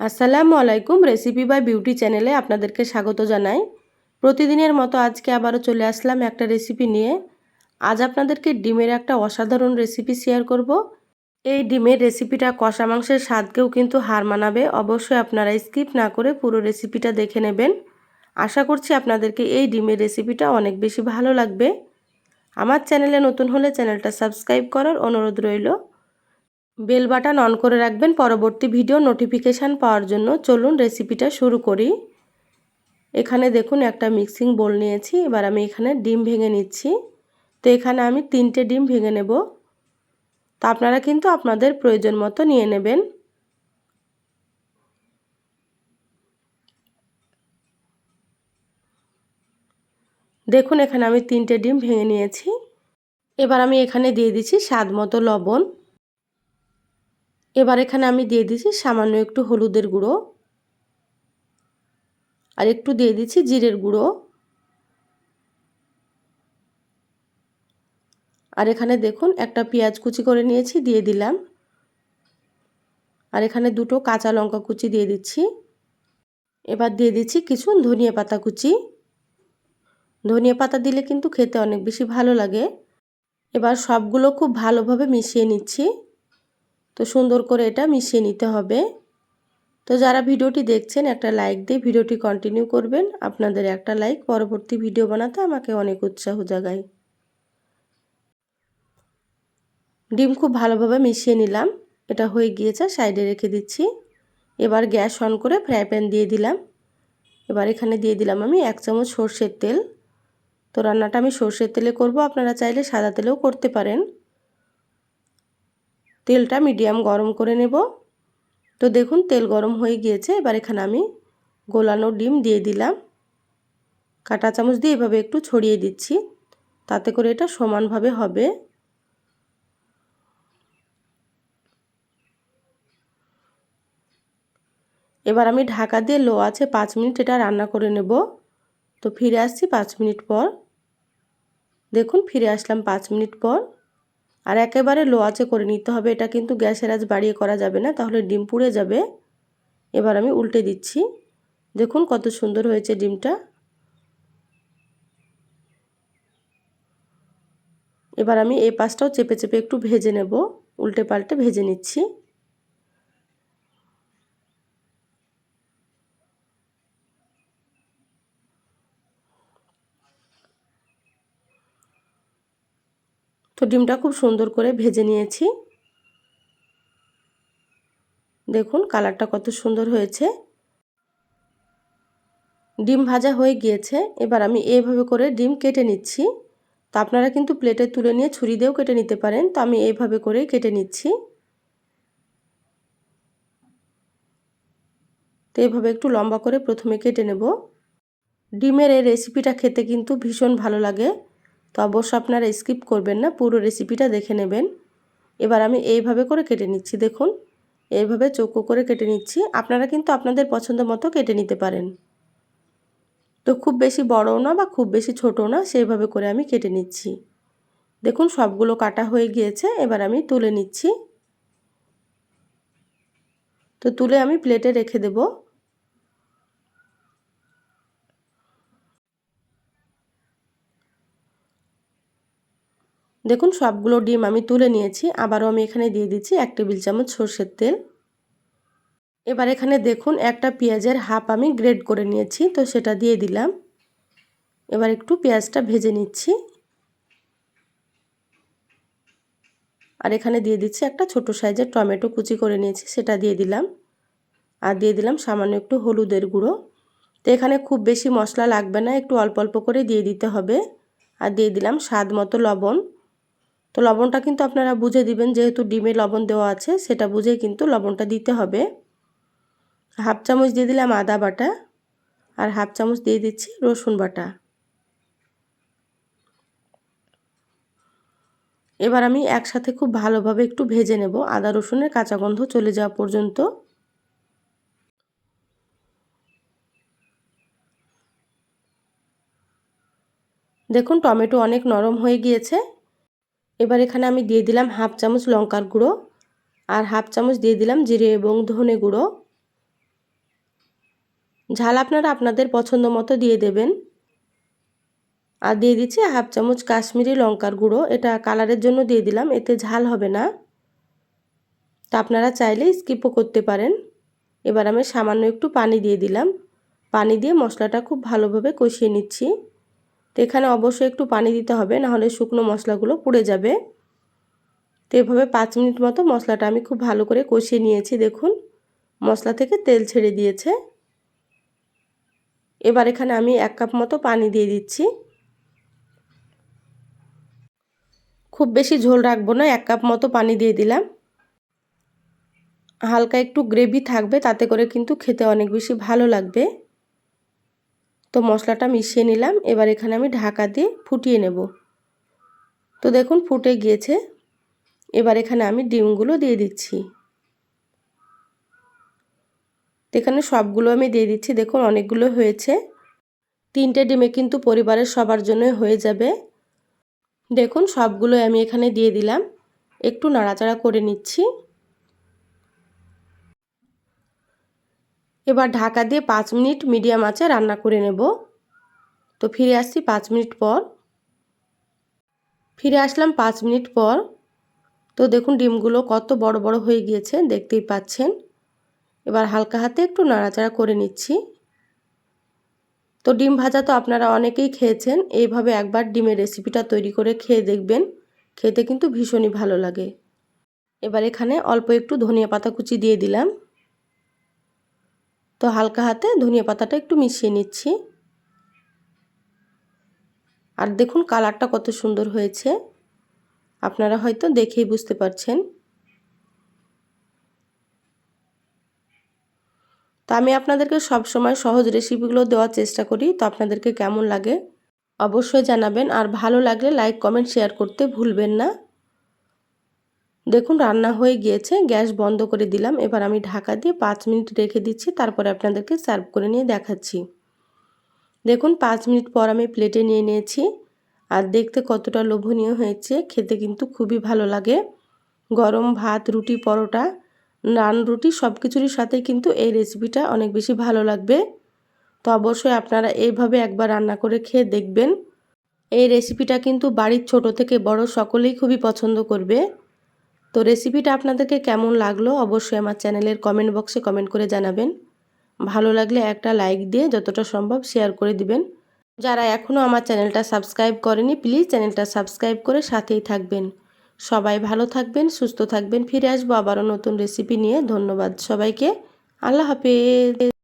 আসসালামু আলাইকুম recipe by beauty চ্যানেলে আপনাদেরকে স্বাগত জানাই। প্রতিদিনের মতো আজকে আবারও চলে আসলাম একটা রেসিপি নিয়ে। আজ আপনাদেরকে ডিমের একটা অসাধারণ রেসিপি শেয়ার করব। এই ডিমের রেসিপিটা কষা মাংসের স্বাদকেও কিন্তু হার মানাবে। অবশ্যই আপনারা স্কিপ না করে পুরো রেসিপিটা দেখে নেবেন। আশা করছি আপনাদেরকে এই ডিমের রেসিপিটা অনেক বেশি ভালো লাগবে। আমার চ্যানেলে নতুন হলে চ্যানেলটা সাবস্ক্রাইব করার অনুরোধ রইল। বেল বাটন অন করে রাখবেন। পরবর্তী ভিডিও নোটিফিকেশান পাওয়ার জন্য চলুন রেসিপিটা শুরু করি। এখানে দেখুন একটা মিক্সিং বোল নিয়েছি, এবার আমি এখানে ডিম ভেঙে নিচ্ছি। তো এখানে আমি তিনটে ডিম ভেঙে নেব। তো আপনারা কিন্তু আপনাদের প্রয়োজন মতো নিয়ে নেবেন। দেখুন এখানে আমি তিনটে ডিম ভেঙে নিয়েছি। এবার আমি এখানে দিয়ে দিচ্ছি স্বাদ মতো লবণ। এবার এখানে আমি দিয়ে দিচ্ছি সামান্য একটু হলুদের গুঁড়ো আর একটু দিয়ে দিচ্ছি জিরের গুঁড়ো। আর এখানে দেখুন একটা পেঁয়াজ কুচি করে নিয়েছি, দিয়ে দিলাম। আর এখানে দুটো কাঁচা লঙ্কা কুচি দিয়ে দিচ্ছি। এবার দিয়ে দিচ্ছি কিছু ধনিয়া পাতা কুচি। ধনিয়া পাতা দিলে কিন্তু খেতে অনেক বেশি ভালো লাগে। এবার সবগুলো খুব ভালোভাবে মিশিয়ে নিচ্ছি। তো সুন্দর করে এটা মিশিয়ে নিতে হবে। তো যারা ভিডিওটি দেখছেন, একটা লাইক দিয়ে ভিডিওটি কন্টিনিউ করবেন। আপনাদের একটা লাইক পরবর্তী ভিডিও বানাতে আমাকে অনেক উৎসাহ জাগায়। ডিম খুব ভালোভাবে মিশিয়ে নিলাম। এটা হয়ে গিয়েছে, সাইডে রেখে দিচ্ছি। এবার গ্যাস অন করে ফ্রাই প্যান দিয়ে দিলাম। এবার এখানে দিয়ে দিলাম আমি এক চামচ সর্ষের তেল। তো রান্নাটা আমি সর্ষের তেলে করব। আপনারা চাইলে সাদা তেলেও করতে পারেন। তেলটা মিডিয়াম গরম করে নেব। তো দেখুন, তেল গরম হয়ে গিয়েছে। এবার এখানে আমি গোলানো ডিম দিয়ে দিলাম। কাটা চামচ দিয়ে এভাবে একটু ছড়িয়ে দিচ্ছি। তাতে করে এটা সমানভাবে হবে। এবার আমি ঢাকা দিয়ে লো আছে পাঁচ মিনিট এটা রান্না করে নেব। তো ফিরে আসছি পাঁচ মিনিট পর। দেখুন, ফিরে আসলাম পাঁচ মিনিট পর। আর একেবারে লো আঁচে করে নিতে হবে, এটা কিন্তু গ্যাসের আজ বাড়িয়ে করা যাবে না, তাহলে ডিম পুড়ে যাবে। এবার আমি উল্টে দিচ্ছি। দেখুন কত সুন্দর হয়েছে ডিমটা। এবার আমি এই পাশটাও চেপে চেপে একটু ভেজে নেব, উল্টে পাল্টে ভেজে নিচ্ছি। তো ডিমটা খুব সুন্দর করে ভেজে নিয়েছি। দেখুন কালারটা কত সুন্দর হয়েছে। ডিম ভাজা হয়ে গিয়েছে, এবার আমি এইভাবে করে ডিম কেটে নিচ্ছি। তো আপনারা কিন্তু প্লেটে তুলে নিয়ে ছুরি দিয়েও কেটে নিতে পারেন, তো আমি এইভাবে করেই কেটে নিচ্ছি। তো এইভাবে একটু লম্বা করে প্রথমে কেটে নেব। ডিমের এই রেসিপিটা খেতে কিন্তু ভীষণ ভালো লাগে। তো অবশ্য আপনারা স্কিপ করবেন না, পুরো রেসিপিটা দেখে নেবেন। এবার আমি এইভাবে করে কেটে নিচ্ছি, দেখুন। এইভাবে চৌকো করে কেটে নিচ্ছি। আপনারা কিন্তু আপনাদের পছন্দ মতো কেটে নিতে পারেন। তো খুব বেশি বড়ও না বা খুব বেশি ছোটও না, সেইভাবে করে আমি কেটে নিচ্ছি। দেখুন, সবগুলো কাটা হয়ে গিয়েছে, এবার আমি তুলে নিচ্ছি। তো তুলে আমি প্লেটে রেখে দেবো। দেখুন, সবগুলো ডিম আমি তুলে নিয়েছি। আবারও আমি এখানে দিয়ে দিচ্ছি এক টেবিল চামচ সর্ষের তেল। এবার এখানে দেখুন, একটা পেঁয়াজের হাফ আমি গ্রেড করে নিয়েছি, তো সেটা দিয়ে দিলাম। এবার একটু পেঁয়াজটা ভেজে নিচ্ছি। আর এখানে দিয়ে দিচ্ছি একটা ছোট সাইজের টমেটো কুচি করে নিয়েছি, সেটা দিয়ে দিলাম। আর দিয়ে দিলাম সামান্য একটু হলুদের গুঁড়ো। তো এখানে খুব বেশি মশলা লাগবে না, একটু অল্প অল্প করে দিয়ে দিতে হবে। আর দিয়ে দিলাম স্বাদ মতো লবণ। তো লবণটা কিন্তু আপনারা বুঝে দিবেন, যেহেতু ডিমে লবণ দেওয়া আছে, সেটা বুঝে কিন্তু লবণটা দিতে হবে। হাফ চামচ দিয়ে দিলাম আদা বাটা আর হাফ চামচ দিয়ে দিচ্ছি রসুন বাটা। এবার আমি একসাথে খুব ভালোভাবে একটু ভেজে নেব। আদা রসুনের কাঁচা গন্ধ চলে যাওয়া পর্যন্ত। দেখুন, টমেটো অনেক নরম হয়ে গিয়েছে। এবার এখানে আমি দিয়ে দিলাম হাফ চামচ লঙ্কার গুঁড়ো আর হাফ চামচ দিয়ে দিলাম জিরে এবং ধনে গুঁড়ো। ঝাল আপনারা আপনাদের পছন্দ মতো দিয়ে দেবেন। আর দিয়ে দিচ্ছি হাফ চামচ কাশ্মীরি লঙ্কার গুঁড়ো। এটা কালারের জন্য দিয়ে দিলাম, এতে ঝাল হবে না। তা আপনারা চাইলে স্কিপও করতে পারেন। এবার আমি সামান্য একটু পানি দিয়ে দিলাম। পানি দিয়ে মশলাটা খুব ভালোভাবে কষিয়ে নিচ্ছি। তো এখানে অবশ্যই একটু পানি দিতে হবে, নাহলে শুকনো মশলাগুলো পুড়ে যাবে। তো এভাবে পাঁচ মিনিট মতো মশলাটা আমি খুব ভালো করে কষিয়ে নিয়েছি, দেখুন। মশলা থেকে তেল ছেড়ে দিয়েছে। এবার এখানে আমি এক কাপ মতো পানি দিয়ে দিচ্ছি। খুব বেশি ঝোল রাখব না, এক কাপ মতো পানি দিয়ে দিলাম। হালকা একটু গ্রেভি থাকবে, তাতে করে কিন্তু খেতে অনেক বেশি ভালো লাগবে। তো মশলাটা মিশিয়ে নিলাম। এবার এখানে আমি ঢাকা দিয়ে ফুটিয়ে নেব। তো দেখুন ফুটে গিয়েছে। এবার এখানে আমি ডিমগুলো দিয়ে দিচ্ছি। এখানে সবগুলো আমি দিয়ে দিচ্ছি। দেখুন অনেকগুলো হয়েছে। তিনটে ডিমে কিন্তু পরিবারের সবার জন্যই হয়ে যাবে। দেখুন সবগুলো আমি এখানে দিয়ে দিলাম। একটু নাড়াচাড়া করে নিচ্ছি। এবার ঢাকা দিয়ে পাঁচ মিনিট মিডিয়াম আঁচে রান্না করে নেব। তো ফিরে আসছি পাঁচ মিনিট পর। ফিরে আসলাম পাঁচ মিনিট পর। তো দেখুন ডিমগুলো কত বড় বড় হয়ে গিয়েছে, দেখতেই পাচ্ছেন। এবার হালকা হাতে একটু নাড়াচাড়া করে নিচ্ছি। তো ডিম ভাজা তো আপনারা অনেকেই খেয়েছেন, এইভাবে একবার ডিমের রেসিপিটা তৈরি করে খেয়ে দেখবেন। খেতে কিন্তু ভীষণই ভালো লাগে। এবার এখানে অল্প একটু ধনিয়া পাতা কুচি দিয়ে দিলাম। তো হালকা হাতে ধনিয়া পাতাটা একটু মিশিয়ে নিচ্ছি। আর দেখুন কালারটা কত সুন্দর হয়েছে। আপনারা হয়তো দেখেই বুঝতে পারছেন। তো আমি আপনাদেরকে সব সময় সহজ রেসিপিগুলো দেওয়ার চেষ্টা করি, তো আপনাদেরকে কেমন লাগে অবশ্যই জানাবেন। আর ভালো লাগলে লাইক কমেন্ট শেয়ার করতে ভুলবেন না। দেখুন, রান্না হয়ে গিয়েছে, গ্যাস বন্ধ করে দিলাম। এবার আমি ঢাকা দিয়ে পাঁচ মিনিট রেখে দিচ্ছি, তারপরে আপনাদেরকে সার্ভ করে নিয়ে দেখাচ্ছি। দেখুন, পাঁচ মিনিট পর আমি প্লেটে নিয়ে নিয়েছি। আর দেখতে কতটা লোভনীয় হয়েছে, খেতে কিন্তু খুবই ভালো লাগে। গরম ভাত, রুটি, পরোটা, নান, রুটি সব কিছুরই সাথে কিন্তু এই রেসিপিটা অনেক বেশি ভালো লাগবে। তো অবশ্যই আপনারা এইভাবে একবার রান্না করে খেয়ে দেখবেন। এই রেসিপিটা কিন্তু বাড়ির ছোট থেকে বড় সকলেই খুবই পছন্দ করবে। তো রেসিপিটা আপনাদেরকে কেমন লাগল অবশ্যই আমার চ্যানেলের কমেন্ট বক্সে কমেন্ট করে জানাবেন। ভালো লাগলে একটা লাইক দিয়ে যতটা সম্ভব শেয়ার করে দিবেন। যারা এখনও আমার চ্যানেলটা সাবস্ক্রাইব করেনি প্লিজ চ্যানেলটা সাবস্ক্রাইব করে সাথেই থাকবেন। সবাই ভালো থাকবেন, সুস্থ থাকবেন, ফিরে আসব আবারও নতুন রেসিপি নিয়ে। ধন্যবাদ সবাইকে। আল্লাহ হাফেজ।